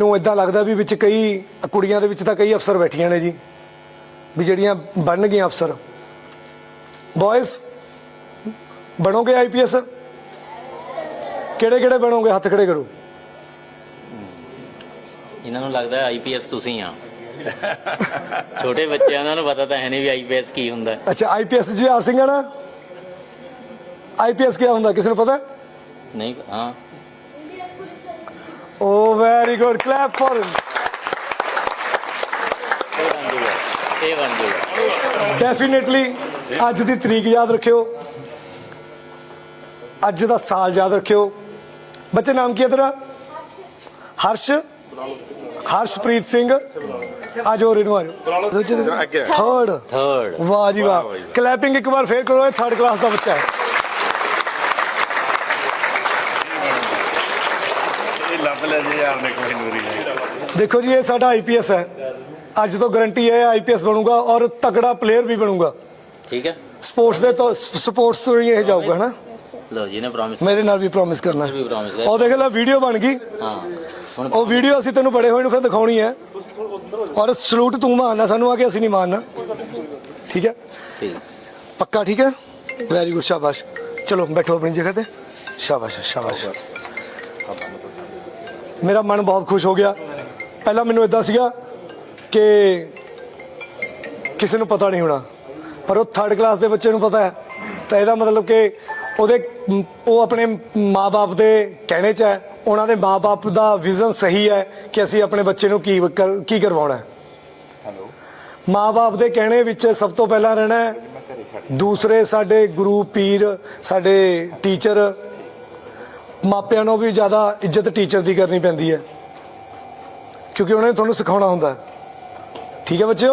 ਨੂੰ ਇਦਾਂ ਲੱਗਦਾ ਵੀ ਵਿੱਚ ਕਈ ਕੁੜੀਆਂ ਦੇ ਵਿੱਚ ਤਾਂ ਕਈ ਅਫਸਰ ਬੈਠੀਆਂ ਨੇ ਜੀ ਵੀ ਜਿਹੜੀਆਂ ਬਣਨਗੀਆਂ ਅਫਸਰ। ਬॉयਜ਼ ਬਣੋਗੇ ਆਈਪੀਐਸ ਕਿਹੜੇ ਕਿਹੜੇ ਬਣੋਗੇ? ਹੱਥ ਖੜੇ ਕਰੋ। ਇਹਨਾਂ ਨੂੰ ਲੱਗਦਾ ਆਈਪੀਐਸ ਤੁਸੀਂ ਆ। ਛੋਟੇ ਬੱਚੇ ਆ, ਉਹਨਾਂ ਨੂੰ ਪਤਾ ਤਾਂ ਹੈ ਨਹੀਂ ਵੀ ਆਈਪੀਐਸ ਕੀ ਹੁੰਦਾ। ਅੱਛਾ ਆਈਪੀਐਸ ਜੀ ਆਰ ਸਿੰਘ ਆ ਨਾ ਆਈਪੀਐਸ ਕੀ ਹੁੰਦਾ? ਕਿਸੇ ਨੂੰ ਪਤਾ? ਨਹੀਂ ਹਾਂ। ਓ very good clap for him ਇਹ ਬਣ ਜੂਗਾ ਡੈਫੀਨਿਟਲੀ ਅੱਜ ਦੀ ਤਰੀਕ ਯਾਦ ਰੱਖਿਓ। ਅੱਜ ਦਾ ਸਾਲ ਯਾਦ ਰੱਖਿਓ। ਬੱਚੇ ਨਾਮ ਕੀ ਹੈ ਤੇਰਾ? ਹਰਸ਼। ਹਰਸ਼ਪ੍ਰੀਤ ਸਿੰਘ। ਅੱਜ ਹੋਰ ਇਹਨੂੰ ਆ ਜਾਓ। ਅੱਗੇ। ਥਰਡ ਥਰਡ ਵਾਹ ਜੀ ਵਾਹ। ਕਲੈਪਿੰਗ ਇੱਕ ਵਾਰ ਫੇਰ ਕਰੋ ਇਹ ਥਰਡ ਕਲਾਸ ਦਾ ਬੱਚਾ ਹੈ। ਲੱਭ ਲੈ ਜੀ ਯਾਰ ਨੇ ਕੋਈ ਨੂਰੀ ਨਹੀਂ। ਦੇਖੋ ਜੀ ਇਹ ਸਾਡਾ ਆਈਪੀਐਸ ਹੈ। ਅੱਜ ਤੋਂ ਗਾਰੰਟੀ ਹੈ ਆਈਪੀਐਸ ਬਣੂਗਾ ਔਰ ਤਕੜਾ ਪਲੇਅਰ ਵੀ ਬਣੂਗਾ। ਠੀਕ ਹੈ। ਸਪੋਰਟਸ ਦੇ ਤੋਂ ਸਪੋਰਟਸ ਤੋਂ ਹੀ ਇਹ ਜਾਊਗਾ ਹਨਾ? ਲਓ ਜੀ ਨੇ ਪ੍ਰੋਮਿਸ ਮੇਰੇ ਨਾਲ ਵੀ ਪ੍ਰੋਮਿਸ ਕਰਨਾ। ਵੀ promise ਹੈ। ਉਹ ਦੇਖ ਲੈ ਵੀਡੀਓ ਬਣ ਗਈ। ਹਾਂ ਹੁਣ ਉਹ ਵੀਡੀਓ ਅਸੀਂ ਤੈਨੂੰ ਬੜੇ ਹੋਏ ਨੂੰ ਫਿਰ ਦਿਖਾਉਣੀ ਹੈ। ਔਰ ਸਲੂਟ ਤੂੰ ਮਾਰਨਾ ਸਾਨੂੰ ਆ ਕੇ ਅਸੀਂ ਨਹੀਂ ਮਾਰਨਾ। ਠੀਕ ਹੈ? ਠੀਕ। ਪੱਕਾ ਠੀਕ ਹੈ? ਵੈਰੀ ਗੁੱਡ ਸ਼ਾਬਾਸ਼। ਚਲੋ ਬੈਠੋ ਆਪਣੀ ਜਗ੍ਹਾ ਤੇ। ਸ਼ਾਬਾਸ਼ ਸ਼ਾਬਾਸ਼। ਮੇਰਾ ਮਨ ਬਹੁਤ ਖੁਸ਼ ਹੋ ਗਿਆ। ਪਹਿਲਾਂ ਮੈਨੂੰ ਇਦਾਂ ਸੀਗਾ ਕਿ ਕਿਸੇ ਨੂੰ ਪਤਾ ਨਹੀਂ ਹੋਣਾ ਪਰ ਉਹ ਥਰਡ ਕਲਾਸ ਦੇ ਬੱਚੇ ਨੂੰ ਪਤਾ ਹੈ। ਤਾਂ ਇਹਦਾ ਮਤਲਬ ਕਿ ਉਹਦੇ ਉਹ ਆਪਣੇ ਮਾਪੇ ਦੇ ਕਹਿਣੇ 'ਚ ਹੈ ਉਹਨਾਂ ਦੇ ਮਾਪੇ ਦਾ ਵਿਜ਼ਨ ਸਹੀ ਹੈ ਕਿ ਅਸੀਂ ਆਪਣੇ ਬੱਚੇ ਨੂੰ ਕੀ ਕੀ ਕਰਵਾਉਣਾ ਹੈ। ਮਾਪੇ ਦੇ ਕਹਿਣੇ ਵਿੱਚ ਸਭ ਤੋਂ ਪਹਿਲਾਂ ਰਹਿਣਾ ਹੈ ਦੂਸਰੇ ਸਾਡੇ ਗੁਰੂ ਪੀਰ ਸਾਡੇ ਟੀਚਰ ਮਾਪਿਆਂ ਨੂੰ ਵੀ ਜ਼ਿਆਦਾ ਇੱਜ਼ਤ ਟੀਚਰ ਦੀ ਕਰਨੀ ਪੈਂਦੀ ਹੈ। ਕਿਉਂਕਿ ਉਹਨੇ ਤੁਹਾਨੂੰ ਸਿਖਾਉਣਾ ਹੁੰਦਾ ਠੀਕ ਹੈ ਬੱਚਿਓ?